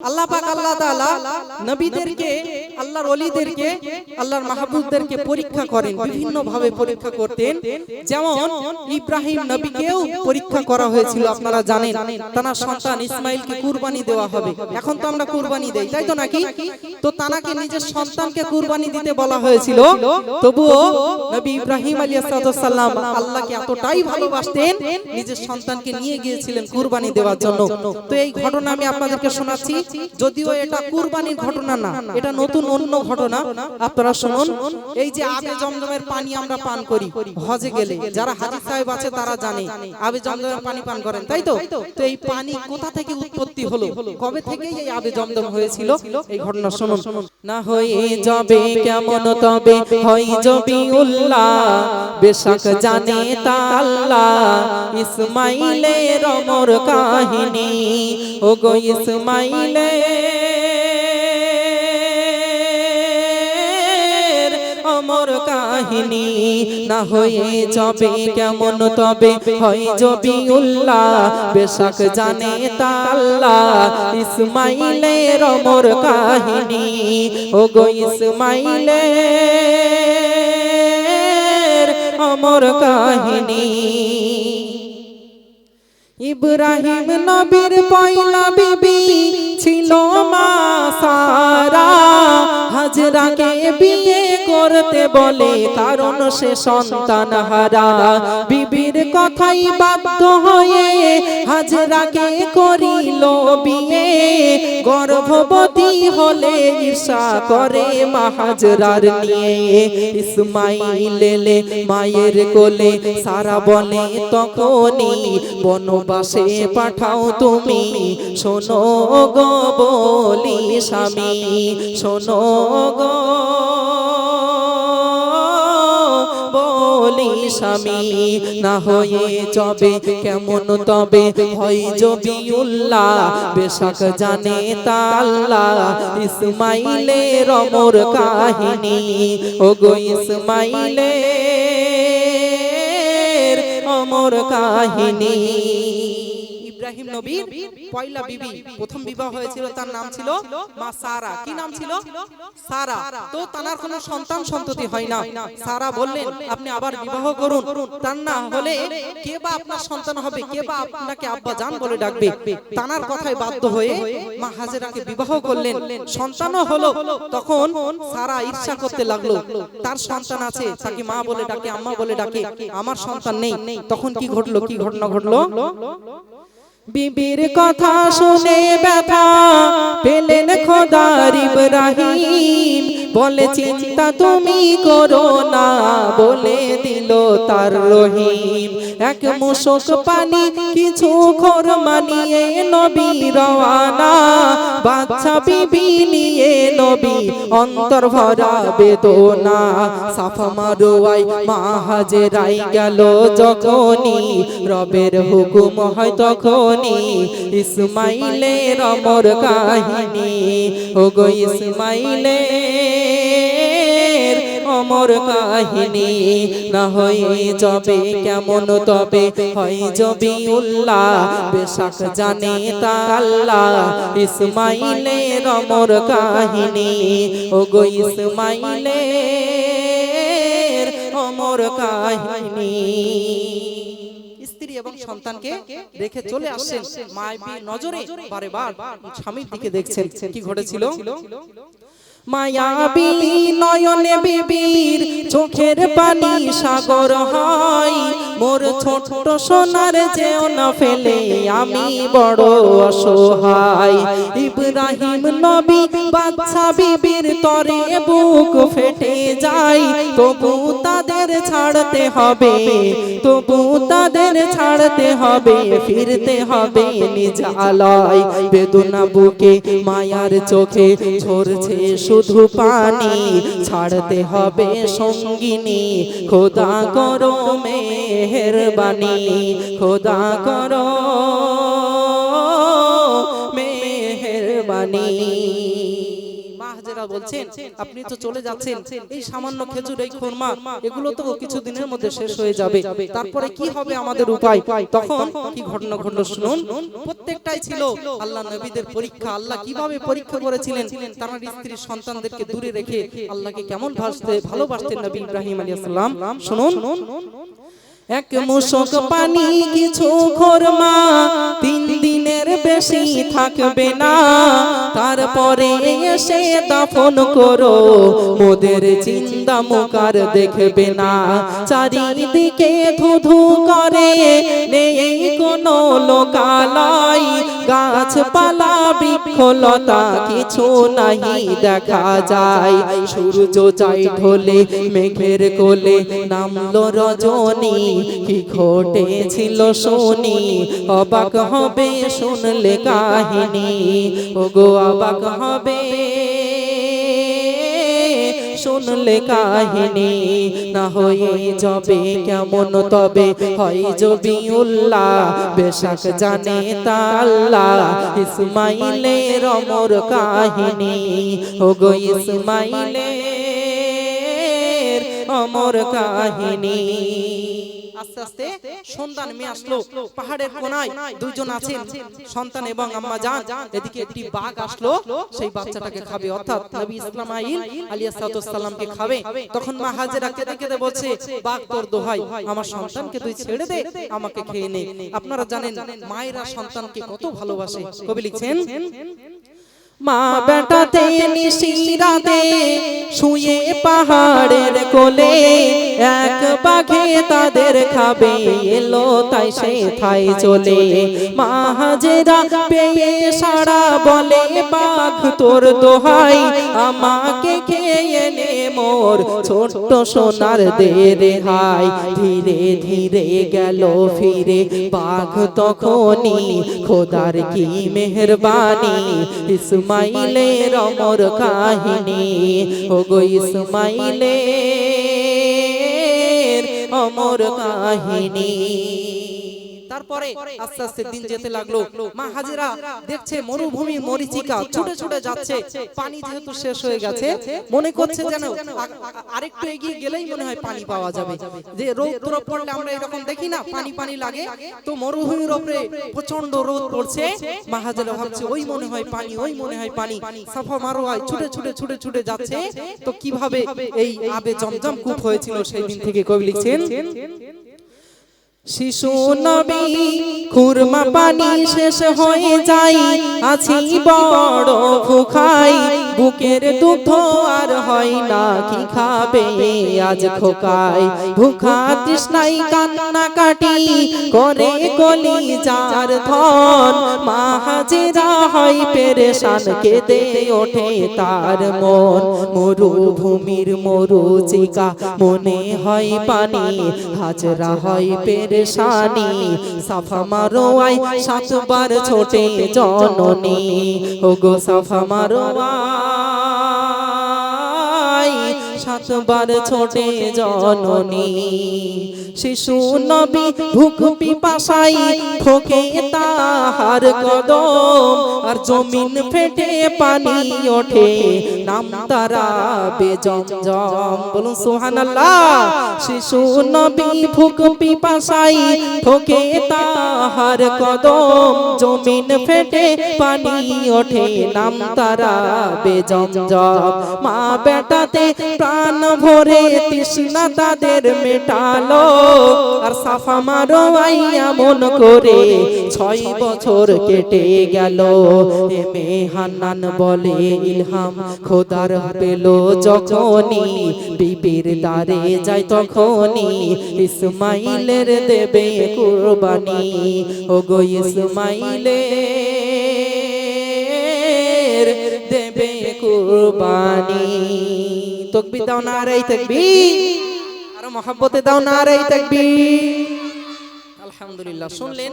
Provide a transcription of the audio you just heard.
আল্লাহ পাক আল্লাহ তাআলা নবীদেরকে আল্লাহর ওলিদেরকে, আল্লাহর মাহবুবদেরকে পরীক্ষা করেন বিভিন্ন ভাবে পরীক্ষা করতেন। যেমন ইব্রাহিম নবীকেও পরীক্ষা করা হয়েছিল, আপনারা জানেন। তার সন্তান ইসমাইলকে কুরবানি দেওয়া হবে। এখন তো আমরা কুরবানি দেই, তাই তো নাকি? তো তানাকে নিজের সন্তানকে কুরবানি দিতে বলা হয়েছিল। তবুও নবী ইব্রাহিম আলাইহিস সালাম আল্লাহকে এতটাই ভালোবাসতেন, নিজের সন্তানকে নিয়ে গিয়েছিলেন কুরবানি দেওয়ার জন্য। তো এই ঘটনা আমি আপনাদেরকে শোনাচ্ছি। যদিও এটা কুরবানির ঘটনা না, এটা নতুন অন্য ঘটনা, আপনারা শুনুন। এই যে আবে জমজমের পানি আমরা পান করি, হজে গেলে। যারা হাজি সাহেব আছে, তারা জানে। আবে জমজমের পানি পান করেন, তাই তো? তো এই পানি কোথা থেকে উৎপত্তি হলো? কবে থেকে এই আবে জমজম হয়েছিল? এই ঘটনা শুনুন। না হয়ে যাবে কেমন তবে, হয় জবি উল্লাহ। বেশক জানে তা আল্লাহ। ইসমাইলের অমর কাহিনী। ও গো ইসমাইলের কাহিনী না হয়ে যাবে কেমন তবে? হয় জবি উল্লাহ, বেশক জানে তা আল্লাহ ইসমাইলের অমর কাহিনী ও গো ইসমাইলের অমর কাহিনী। ইব্রাহিম নবীর পয়লা বিবি ছিল মা সারা। হাজরাকে বিয়ে করতে বলে, কারণ সে সন্তান হারা। বিবির কথাই বাধ্য হয়ে হাজরাকে করিল বিয়ে। গর্ভবতী হলে ঈর্ষা করে মা হাজরার নিয়ে। ইসমাইল এলে মায়ের কোলে সারা বলে তখনই বনবাসে পাঠাও তুমি। শোনো গো বলি স্বামী, শোনো গো বলি স্বামী, না হয়ে চবে কেমন তবে? হয় জবি উল্লাহ, বেশক জানে তাল্লাহ। ইসমাইলের অমর কাহিনী ও গো ইসমাইলের অমর কাহিনী। ইব্রাহিম নবীর পয়লা বিবি। প্রথম বিবাহ হয়েছিল, তার নাম ছিল মা সারা। কি নাম ছিল? সারা। তো তার কোনো সন্তান সন্ততি হয় না। সারা বললেন, আপনি আবার বিবাহ করুন। তার না হলে কে বা আপনার সন্তান হবে? কে বা আপনাকে আব্বা জান বলে ডাকবে? তানার কথায় বাধ্য হয়ে মা হাজেরাকে বিবাহ করলেন। সন্তানও হলো। তখন সারা ঈর্ষা করতে লাগল। তার সন্তান আছে, তাকে মা বলে ডাকে, আম্মা বলে ডাকে, আমার সন্তান নেই। তখন কি ঘটলো? কি ঘটনা ঘটলো? বিবির কথা শুনে ব্যথা পেলেন খোদার ইব্রাহিম। বলে, চিন্তা তুমি করো না বলে দিল তার রহিম। এক মুশক পানি, কিছু খোর মানিয়ে নবী রওয়ানা। বাচ্চা বিবি নিয়ে নবী অন্তর ভরা বেদনা। সাফা মারোয়াই মা হাজেরাই গেল যখনই। রবের হুকুম হয় তখনই। ইসমাইলের অমর কাহিনী। ও গো ইসমাইলের অমর কাহিনী। না হয়ে যাবে কেমন তবে, হয় জবি উল্লাহ। বেশাক জানে তা আল্লাহ। ইসমাইলের অমর কাহিনী। ও গো ইসমাইলের অমর কাহিনী। স্ত্রী এবং সন্তানকে রেখে চলে আসছেন স্বামীর দিকে দেখছেন। কি ঘটেছিল? মায়াবী নয়নে বিবির চোখের পানি সাগর হয়। ছোট সোনার যেও না ফেলে, আমি বড় অসহায়। ইব্রাহিম নবী বাচ্চা বিবির তরে বুক ফেটে যায়। তবু তাদের ছাড়তে হবে, তবু তাদের ছাড়তে হবে, ফিরতে হবে নিজ আলয়। বেদনা বুকে, মায়ার চোখে ঝরছে শুধু পানি। ছাড়তে হবে সঙ্গিনী, খোদা করো মেহরবানি, খোদা করো। মেহরবানি। বলছেন, আপনি তো চলে যাচ্ছেন। এই সামান্য খেজুর, এই এগুলো তো কিছু দিনের মধ্যে শেষ হয়ে যাবে। তারপরে কি হবে আমাদের উপায়? তখন কি ঘটনা শুনুন। প্রত্যেকটাই ছিল আল্লাহ নবীদের পরীক্ষা। আল্লাহ কীভাবে পরীক্ষা করেছিলেন? তার সন্তানদেরকে দূরে রেখে আল্লাহকে কেমন ভাসতে ভালোবাসতেন নবী ইব্রাহিম আলাইহিস সালাম। শুনুন। এক মুশক পানি কিছু খোরমা তিন দিনের বেশি থাকবে না। তারপরে এসে দাফন করো। মোদের চিন্তা মুকার দেখবে না। চারিদিকে ধুধু করে নেই কোনো লোকালয়। গাছপালা বৃক্ষলতা কিছু নাহি দেখা যায়। সূর্য যাই ঢোলে, মেঘের কোলে নামলো রজনী। কি ঘটেছিল শুনি, অবাক হবে শুনলে কাহিনী। ও গো অবাক হবে। শুনলে কাহিনী না হয়ে যাবে কেমন তবে? হয় জবি উল্লাহ, বেশাক জানে তা ইসমাইলের অমর কাহিনী গো ইসমাইলের অমর কাহিনী। আস্তে আস্তে সন্তান নেমে আসলো পাহাড়ের কোনায় দুইজন আছেন। সন্তান এবং আম্মা জান এদিকে একটি বাঘ আসলো সেই বাচ্চাটাকে খাবে। অর্থাৎ নবী ইসলামাইল আলাইহিস সালামকে খাবে। তখন মা হাজেরা কেঁদে কেঁদে বলছে বাঘ তোর দোহাই আমার সন্তানকে তুই ছেড়ে দে আমাকে খেয়ে নে। আপনারা জানেন মায়েরা সন্তানকে কত ভালোবাসে। কবি লিখছেন মা বেটাতে নিশিরাতে শুয়ে পাহাড়ের কোলে এক পাখে তাদের খাবে এলো তাই সে থাই চলে। মা হাজেরা পেয়ে সারা বলে পাখ তোর দোহাই আমাকে নে মোর ছোট্ট সোনার দে রে হাই। ধীরে ধীরে গেল ফিরে, বাঘ তখনই খোদার কি মেহরবানি? ইসমাইলের অমর কাহিনী। ওগো ইসমাইলের অমর কাহিনী। তারপরে আস্তে আস্তে দিন যেতে লাগল। মা হাজিরা দেখছে মরুভূমি মরিচিকা ছুটে ছুটে যাচ্ছে। পানি যেহেতু শেষ হয়ে গেছে মনে করছে যেন আরেকটু এগিয়ে গেলেই মনে হয় পানি পাওয়া যাবে। যে রৌদ্র পড়লে আমরা এরকম দেখি না পানি পানি লাগে। তো মরুভূমির উপরে প্রচণ্ড রোদ পড়ছে। মা হাজিরা ভাবছে ওই মনে হয় পানি ওই মনে হয় পানি। সাফা মারোয়ায় ছুটে ছুটে ছুটে ছুটে যাচ্ছে। তো কীভাবে এই আবে জমজম কূপ হয়েছিল সেই দিন থেকে কবি লিখছেন শিশু নবী খুরমা পানি শেষ হয়ে যায়। আছি বড় ভুখাই বুকের দুধ আর হয় না, কি খাবে? আজ খোকাই ভুখা তৃষ্ণাই কান্না কাটি, করে কলি যার ধন। মা হাজিরা হয় পেরেশান, কেঁদে ওঠে তার মন। মরুভূমির মরুচিকা, মনে হয় পানি। হাজরা হয় পেরেশানি, সাফা মারো মারোয়াই সাতবার ছোটে জননী। ওগো সাফা মারো মারোয়াই সাতবার ছোটে জননী। শিশু নবী ভুক পিপাসাই খোকে তাহার কদম, আর জমিন ফেটে পানি ওঠে, নাম তারা বেজম জম বলুন, সুবহানাল্লাহ। শিশু নবী ভুক পিপাসাই খোকে তাহার কদম, জমিন ফেটে পানি ওঠে, নাম তারা বেজম জম মা বেটাতে প্রাণ ভরে তৃষ্ণা তাদের মেটালো। আর সাফা মারো আইয়া মন করে, ছয় বছর কেটে গেল। এমে হান্নান বলে ইলহাম, খোদার পেল যখনই, বিবির দ্বারে যায় তখনই। ইসমাইলের দেবে কুরবানি, ওগো ইসমাইলের দেবে কুরবানি। তকবীর দাও না রে তকবি আর মহাব্বতে দাও না রে তকবি আলহামদুলিল্লাহ শুনলেন?